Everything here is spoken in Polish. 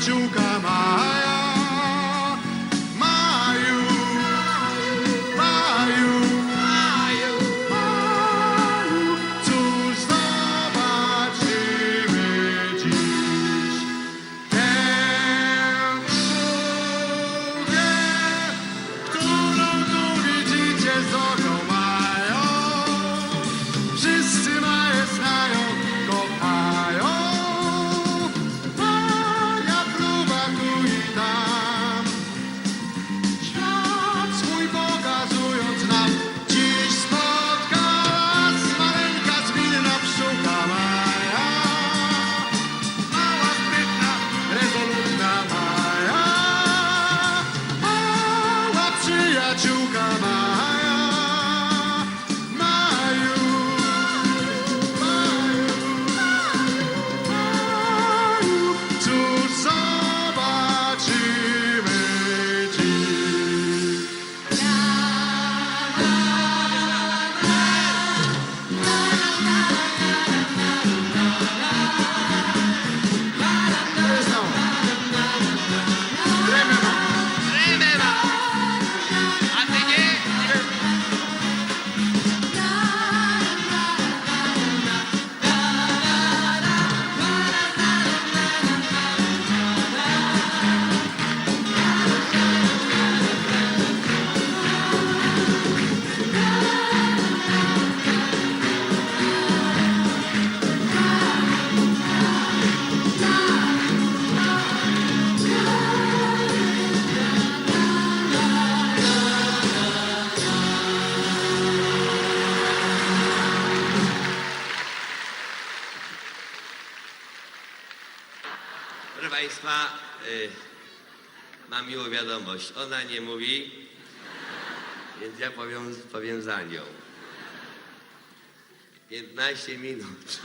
madrugada. Proszę Państwa, y, mam miłą wiadomość. Ona nie mówi, więc ja powiem, powiem za nią. 15 minut.